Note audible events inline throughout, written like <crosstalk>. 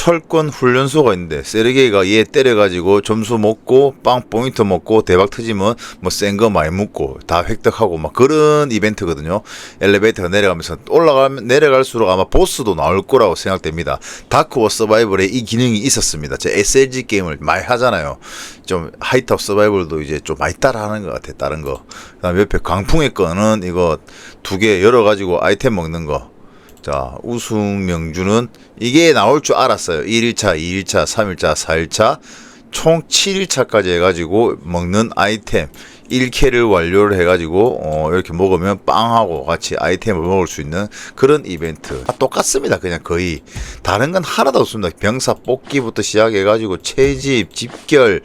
철권 훈련소가 있는데 세르게이가 얘 때려가지고 점수 먹고 빵 포인트 먹고 대박 터지면 뭐 센 거 많이 묻고 다 획득하고 막 그런 이벤트거든요. 엘리베이터가 내려가면서 올라가면 내려갈수록 아마 보스도 나올 거라고 생각됩니다. 다크워 서바이벌에 이 기능이 있었습니다. 제 SLG 게임을 많이 하잖아요. 좀 하이탑 서바이벌도 이제 좀 많이 따라하는 것 같아. 다른 거. 그다음 옆에 광풍의 거는 이거 두 개 열어 가지고 아이템 먹는 거. 자, 우승 명주는 이게 나올 줄 알았어요. 1일차, 2일차, 3일차, 4일차, 총 7일차까지 해가지고 먹는 아이템 1캐를 완료를 해가지고 어, 이렇게 먹으면 빵하고 같이 아이템을 먹을 수 있는 그런 이벤트. 다 똑같습니다. 그냥 거의. 다른 건 하나도 없습니다. 병사 뽑기부터 시작해가지고 채집 집결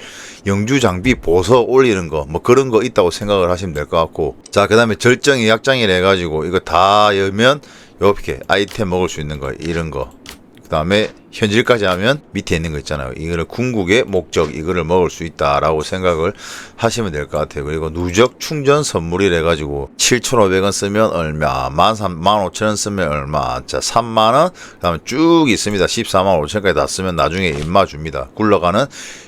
영주 장비 보석 올리는 거 뭐 그런 거 있다고 생각을 하시면 될 것 같고. 자 그 다음에 절정의 약장이라 해가지고 이거 다 열면 이렇게 아이템 먹을 수 있는 거 이런 거. 그 다음에 현질까지 하면 밑에 있는 거 있잖아요. 이거를 궁극의 목적 이거를 먹을 수 있다라고 생각을 하시면 될 것 같아요. 그리고 누적 충전 선물이래 가지고 7,500원 쓰면 얼마, 15,000원 쓰면 얼마, 자 3만 원, 그다음에 쭉 있습니다. 14만 5천까지 다 쓰면 나중에 입마 줍니다. 굴러가는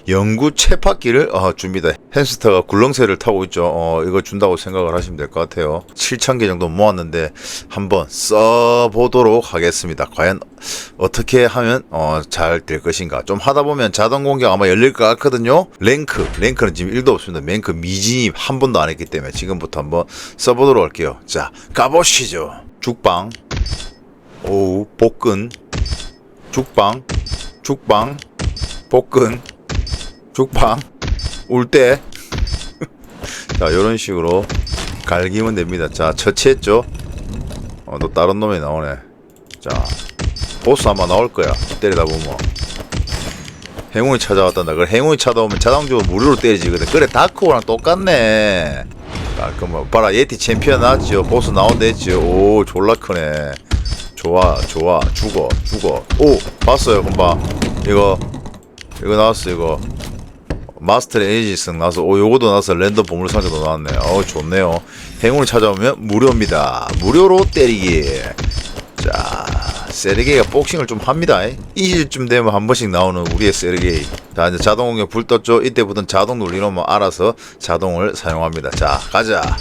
영구 채파기를 어, 줍니다. 햄스터가 굴렁쇠를 타고 있죠. 어, 이거 준다고 생각을 하시면 될 것 같아요. 7,000개 정도 모았는데 한번 써보도록 하겠습니다. 과연 어떻게 하면 어, 잘 될 것인가. 좀 하다 보면 자동 공격 아마 열릴 것 같거든요. 랭크, 랭크는 지금 1도 없습니다. 랭크 미진입 한 번도 안 했기 때문에 지금부터 한번 써보도록 할게요. 자, 가보시죠. 죽방, 오우, 복근, 죽방, 죽방, 복근, 죽방, 울 때. <laughs> 자, 이런 식으로 갈기면 됩니다. 자, 처치했죠? 어, 너 다른 놈이 나오네. 자, 보스 아마 나올 거야. 때리다 보면. 행운이 찾아왔단다. 그래, 행운이 찾아오면 자동적으로 무료로 때리지거든. 그래, 다크호랑 똑같네. 깔끔하 봐라, 예티 챔피언 나왔지요. 보스 나온댔지요. 오, 졸라 크네. 좋아, 좋아. 죽어, 죽어. 오, 봤어요, 금방. 이거, 이거 나왔어, 이거. 마스터 에이지스 나와서 오 요거도 나와서 랜덤 보물 상자도 나왔네 어 좋네요 행운을 찾아오면 무료입니다 무료로 때리기 자 세르게이가 복싱을 좀 합니다. 이질쯤 되면 한 번씩 나오는 우리의 세르게이. 자 이제 자동 공격 불 떴죠? 이때부터는 자동 눌리면 알아서 자동을 사용합니다. 자 가자